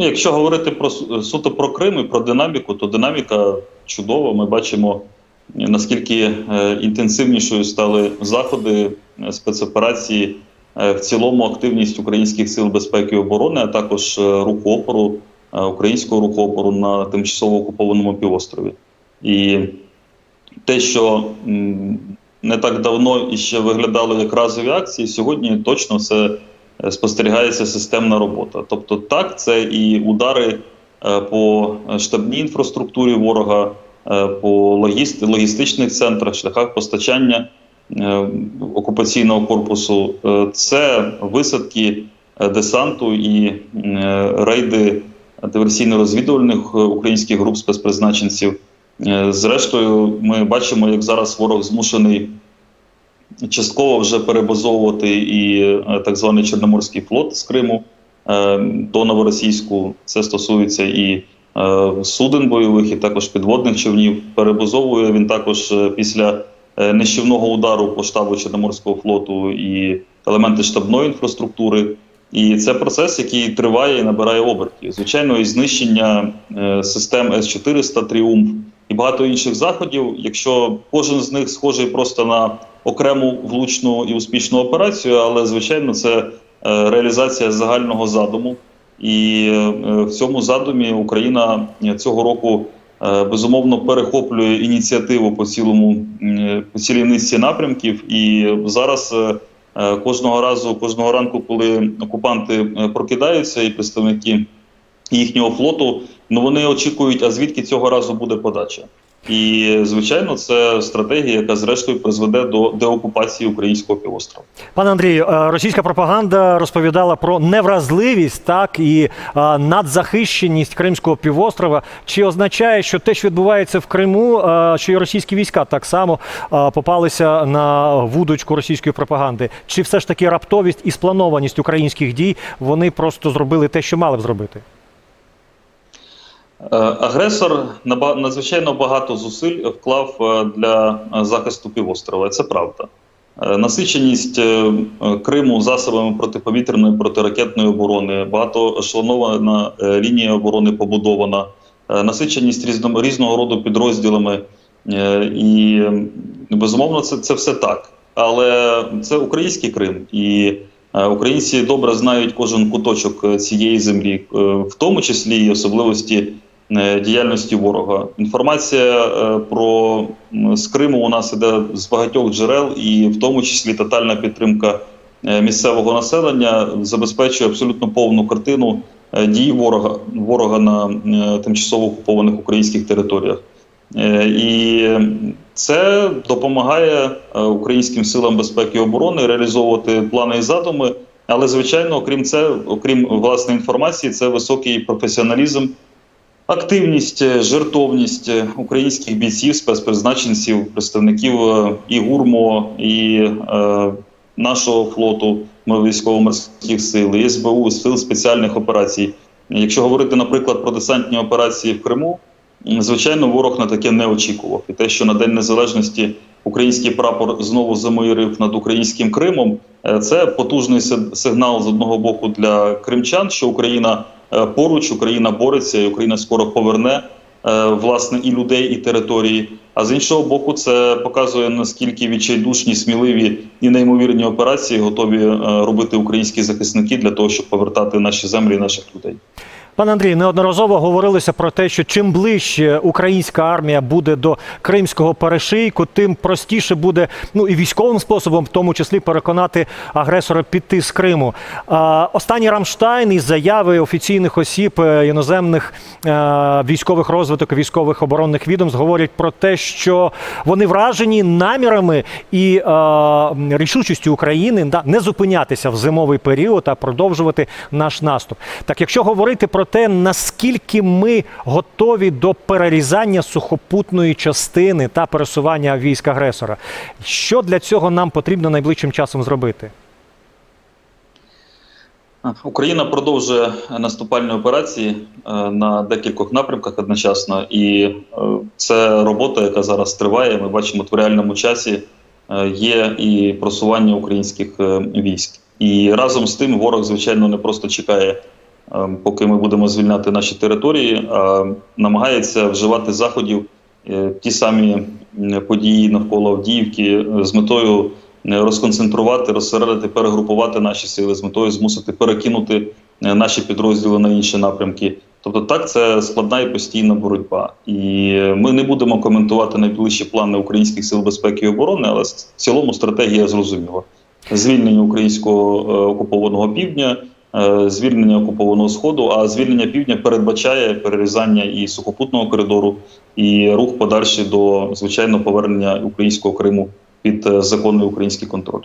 Ну, Якщо говорити про суто про Крим і про динаміку, то динаміка чудова. Ми бачимо е, наскільки е, інтенсивнішою стали заходи е, спецоперації, е, в цілому активність українських сил безпеки і оборони, а також е, руху опору, е, українського руху опору на тимчасово окупованому півострові. І те, що не так давно іще виглядало як разові акції, сьогодні точно це е, спостерігається системна робота. Тобто, так, це і удари е, по штабній інфраструктурі ворога, е, по логіст, логістичних центрах, шляхах постачання е, окупаційного корпусу, це висадки десанту і рейди диверсійно-розвідувальних українських груп спецпризначенців. Зрештою, ми бачимо, як зараз ворог змушений частково вже перебазовувати і е, так званий Чорноморський флот з Криму е, до Новоросійську. Це стосується і е, суден бойових, і також підводних човнів. Перебазовує він також після нищівного удару по штабу Чорноморського флоту і елементи штабної інфраструктури. І це процес, який триває і набирає обертів. Звичайно, і знищення систем С-400 Тріумф і багато інших заходів. Якщо кожен з них схожий просто на окрему влучну і успішну операцію, але звичайно, це е, реалізація загального задуму. І е, в цьому задумі Україна цього року е, безумовно перехоплює ініціативу по цілому по цілій низці напрямків. І зараз кожного разу, кожного ранку, коли окупанти прокидаються, і представники їхнього флоту, ну вони очікують, а звідки цього разу буде подача. І звичайно, це стратегія, яка зрештою призведе до деокупації українського півострова. Пане Андрію, е, російська пропаганда розповідала про невразливість, так і е, надзахищеність Кримського півострова. Чи означає, що те, що відбувається в Криму, е, що і російські війська так само попалися на вудочку російської пропаганди? Чи все ж таки раптовість і спланованість українських дій вони просто зробили те, що мали б зробити? Е, Агресор надзвичайно багато зусиль вклав е, для е, захисту півострова. Це правда. Насиченість Криму засобами протиповітряної протиракетної оборони, багатоешелонована е, лінія оборони побудована, насиченість різного, різного роду підрозділами. І безумовно, це, це все так. Але це український Крим, і українці добре знають кожен куточок цієї землі, в тому числі і особливості діяльності ворога. Інформація е, про з Криму у нас іде з багатьох джерел, і в тому числі тотальна підтримка е, місцевого населення забезпечує абсолютно повну картину е, дій ворога ворога на е, тимчасово окупованих українських територіях. Е, І це допомагає е, українським силам безпеки і оборони реалізовувати плани і задуми. Але звичайно, окрім це, окрім власної інформації, це високий професіоналізм, активність, е, жертовність е, українських бійців, спецпризначенців, представників е, і ГУРМО, і е, нашого флоту військово-морських сил, і СБУ, сил спеціальних операцій. Якщо говорити, наприклад, про десантні операції в Криму, звичайно, ворог на таке не очікував. І те, що на День Незалежності український прапор знову замирив над українським Кримом, це потужний си- сигнал з одного боку для кримчан, що Україна поруч, Україна бореться, і Україна скоро поверне е, власне і людей, і території. А з іншого боку, це показує наскільки відчайдушні, сміливі і неймовірні операції готові е, робити українські захисники для того, щоб повертати наші землі наших людей. Пане Андрій, неодноразово говорилося про те, що чим ближче українська армія буде до кримського перешийку, тим простіше буде ну і військовим способом, в тому числі, переконати агресора піти з Криму. Останній Рамштайн із заяви офіційних осіб е, іноземних е, військових розвиток, військових оборонних відомств говорять про те, що вони вражені намірами і е, рішучістю України не зупинятися в зимовий період, а продовжувати наш наступ. Так, якщо говорити про те, наскільки ми готові до перерізання сухопутної частини та пересування військ агресора, що для цього нам потрібно найближчим часом зробити? Україна продовжує наступальні операції е, на декількох напрямках одночасно, і е, це робота, яка зараз триває. Ми бачимо в реальному часі е, є і просування українських військ. І разом з тим ворог, звичайно, не просто чекає поки ми будемо звільняти наші території, намагається вживати заходів е, ті самі події навколо Авдіївки е, з метою е, розконцентрувати, розсередити, перегрупувати наші сили, з метою змусити перекинути е, наші підрозділи на інші напрямки. Тобто, так це складна і постійна боротьба. І е, ми не будемо коментувати найближчі плани українських сил безпеки і оборони, але в цілому стратегія зрозуміла: звільнення українського е, окупованого півдня, е, звільнення окупованого сходу. А звільнення півдня передбачає перерізання і сухопутного коридору, і рух подальший до звичайно повернення українського Криму під е, законний український контроль.